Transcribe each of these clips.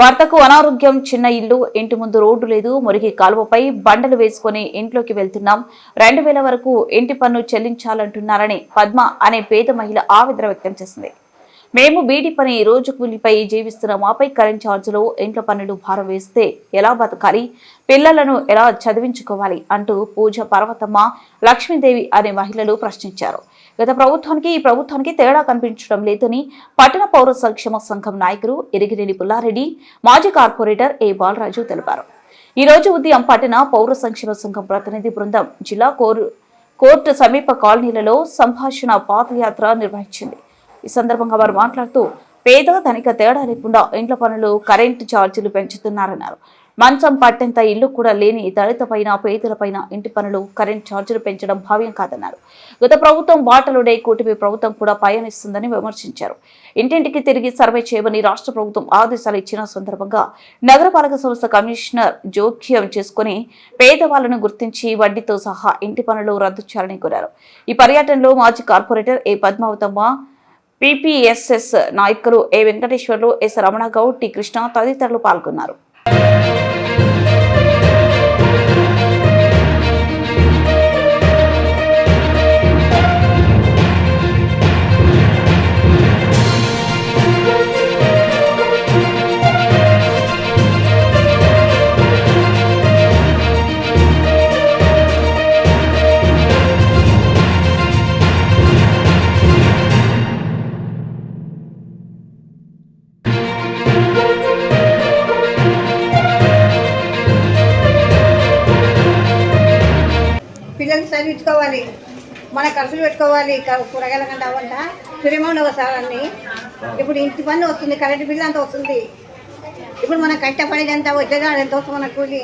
భర్తకు అనారోగ్యం చిన్న ఇల్లు ఇంటి ముందు రోడ్డు లేదు మురికి కాలువపై బండలు వేసుకుని ఇంట్లోకి వెళ్తున్నాం. రెండు వేల వరకు ఇంటి పన్ను చెల్లించాలంటున్నారని పద్మ అనే పేద మహిళ ఆవేదన వ్యక్తం చేసింది. మేము బీడి పని రోజు కూలిపై జీవిస్తున్న. మాపై కరెంట్ ఛార్జీలు ఇంట్లో పన్నులు భారం వేస్తే ఎలా బతకాలి? పిల్లలను ఎలా చదివించుకోవాలి? అంటూ పూజ పర్వతమ్మ లక్ష్మీదేవి అనే మహిళలు ప్రశ్నించారు. గత ప్రభుత్వానికి ఈ ప్రభుత్వానికి తేడా కనిపించడం లేదని పట్టణ పౌర సంక్షేమ సంఘం నాయకులు ఎరిగిరెడ్డి పుల్లారెడ్డి మాజీ కార్పొరేటర్ ఏ బాలరాజు తెలిపారు. ఈ రోజు ఉదయం పట్టణ పౌర సంక్షేమ సంఘం ప్రతినిధి బృందం జిల్లా కోరు కోర్టు సమీప కాలనీలలో సంభాషణ పాదయాత్ర నిర్వహించింది. ఈ సందర్భంగా వారు మాట్లాడుతూ పేద ధనిక తేడా లేకుండా ఇండ్ల పనులు కరెంటు ఛార్జీలు పెంచుతున్నారన్నారు. మంచం పట్టెంత ఇల్లు కూడా లేని దళిత పైన పేదల పైన ఇంటి పనులు కరెంట్ ఛార్జీలు పెంచడం భావ్యం కాదన్నారు. గత ప్రభుత్వం బాటలుడే కూటమి ప్రభుత్వం కూడా పయనిస్తుందని విమర్శించారు. ఇంటింటికి తిరిగి సర్వే చేయమని రాష్ట్ర ప్రభుత్వం ఆదేశాలు ఇచ్చిన సందర్భంగా నగరపాలక సంస్థ కమిషనర్ జోక్యం చేసుకుని పేదవాళ్ళను గుర్తించి వడ్డీతో సహా ఇంటి పనులు రద్దు చేయాలని కోరారు. ఈ పర్యటనలో మాజీ కార్పొరేటర్ ఏ. పద్మావతమ్మ పిపిఎస్ఎస్ నాయకులు A. Venkateswarlu S. Ramana Goud T. Krishna తదితరులు పాల్గొన్నారు. పిల్లల్ని చదివించుకోవాలి మన ఖర్చులు పెట్టుకోవాలి. కూరగాయల కంటే అవంట ప్రేమ ఒకసారి అన్ని ఇప్పుడు ఇంటి పని వస్తుంది కరెంట్ బిల్లు అంత వస్తుంది. ఇప్పుడు మనం కష్టపడేది ఎంత వచ్చేది ఎంత వస్తుంది మన కూలి?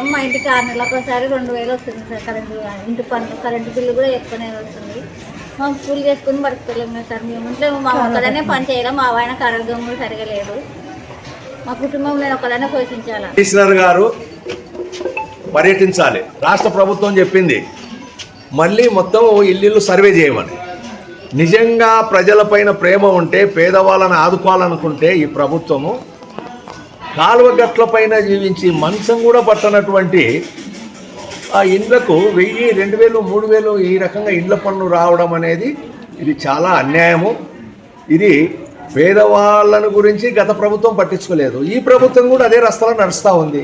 అమ్మ ఇంటికి ఆరు నెలలకు ఒకసారి రెండు వేలు వస్తుంది సార్ కరెంటు ఇంటి పన్ను కరెంటు బిల్లు కూడా ఎక్కువనే వస్తుంది. మేము కూలి చేసుకుని బతుకుతలేము కదా సార్ మేము. ఇంట్లో మా ఒక్కదనే పని చేయలేం. మా ఆయనకు ఆరోగ్యం కూడా సరిగా లేదు. మా కుటుంబం నేను ఒకదనే పోషించాలి? కమిషనర్ గారు పర్యటించాలి. రాష్ట్ర ప్రభుత్వం చెప్పింది. మళ్ళీ మొత్తం ఇల్లు సర్వే చేయమని. నిజంగా ప్రజలపైన ప్రేమ ఉంటే పేదవాళ్ళని ఆదుకోవాలనుకుంటే ఈ ప్రభుత్వము కాలువ గట్లపైన జీవించి మంచం కూడా పట్టనటువంటి ఆ ఇండ్లకు వెయ్యి రెండు వేలు మూడు వేలు ఈ రకంగా ఇండ్ల పన్ను రావడం అనేది ఇది చాలా అన్యాయము. ఇది పేదవాళ్ళను గురించి గత ప్రభుత్వం పట్టించుకోలేదు. ఈ ప్రభుత్వం కూడా అదే రస్తాలో నడుస్తూ ఉంది.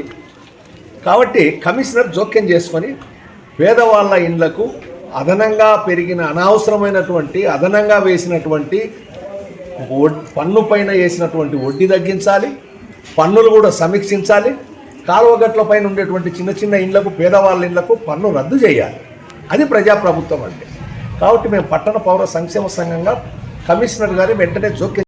కాబట్టి కమిషనర్ జోక్యం చేసుకొని పేదవాళ్ళ ఇండ్లకు అదనంగా పెరిగిన అనవసరమైనటువంటి అదనంగా వేసినటువంటి వడ్- పన్ను పైన వేసినటువంటి వడ్డీ తగ్గించాలి పన్నులు కూడా సమీక్షించాలి కాలువగట్ల పైన ఉండేటువంటి చిన్న చిన్న ఇండ్లకు పేదవాళ్ళ ఇండ్లకు పన్ను రద్దు చేయాలి. అది ప్రజాప్రభుత్వం అంటే. కాబట్టి మేము పట్టణ పౌర సంక్షేమ సంఘంగా కమిషనర్ గారి వెంటనే జోక్యం